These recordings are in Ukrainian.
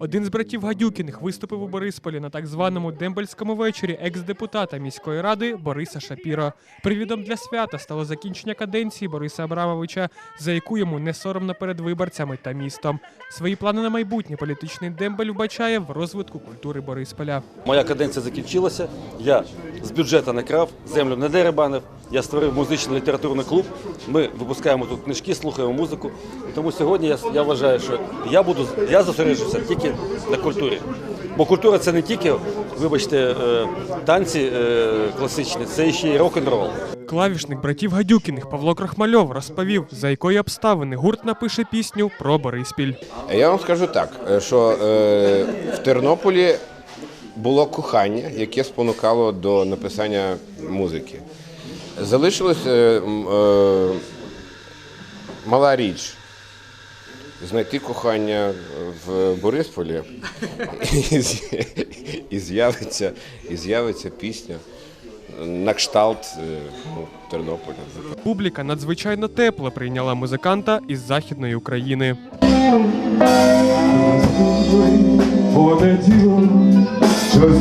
Один з братів Гадюкіних виступив у Борисполі на так званому дембельському вечорі екс-депутата міської ради Бориса Шапіро. Привідом для свята стало закінчення каденції Бориса Абрамовича, за яку йому не соромно перед виборцями та містом. Свої плани на майбутнє політичний дембель вбачає в розвитку культури Борисполя. Моя каденція закінчилася. Я з бюджету не крав, землю не деребанив. Я створив музичний літературний клуб. Ми випускаємо тут книжки, слухаємо музику. Тому сьогодні я, я вважаю, що я буду я зосереджуся тільки на культурі. Бо культура це не тільки, вибачте, е, танці е, класичні, це ще й рок-н-рол. Клавішник братів Гадюкіних Павло Крахмальов розповів, за якої обставини гурт напише пісню про Бориспіль. Я вам скажу так, е, що в Тернополі було кохання, яке спонукало до написання музики. Залишилась мала річ. Знайти кохання в Борисполі і, з'явиться, і з'явиться пісня на кшталт е, ну, Тернополя. Публіка надзвичайно тепло прийняла музиканта із західної України. Щось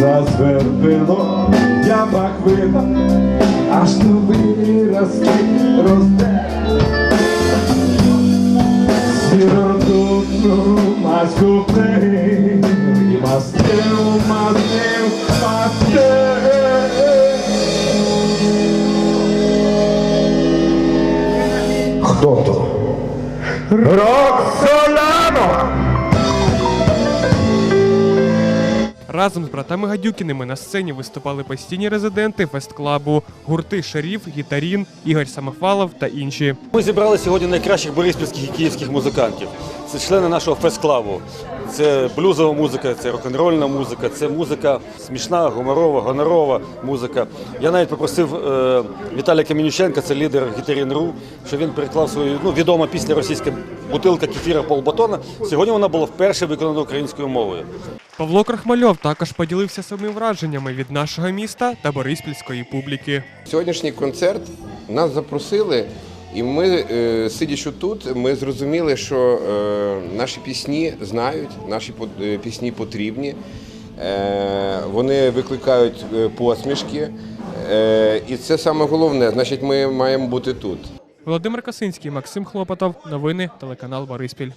засвербило, я бахвита, аж то вирости росте. Сіротутну маську плей, і мастив, мастив, мастив. Хто то? Рок Роксоляно! Разом з братами Гадюкіними на сцені виступали постійні резиденти фест-клабу, гурти Шаріф, Гітарін, Ігор Самофалов та інші. Ми зібрали сьогодні найкращих бориспільських і київських музикантів. Це члени нашого фест-клабу. Це блюзова музика, це рок-н-рольна музика, це музика смішна, гуморова, гонорова музика. Я навіть попросив е, Віталія Камінюченка, це лідер гітарін.ру, що він переклав свою ну, відома пісня російська бутилка кефіра полбатона. Сьогодні вона була вперше виконана українською мовою. Павло Крахмальов також поділився своїми враженнями від нашого міста та бориспільської публіки. Сьогоднішній концерт нас запросили, і ми, е, сидячи тут, ми зрозуміли, що е, наші пісні знають, наші е, пісні потрібні. Вони викликають посмішки. І це саме головне, значить, ми маємо бути тут. Володимир Косинський, Максим Хлопотов. Новини телеканал Бориспіль.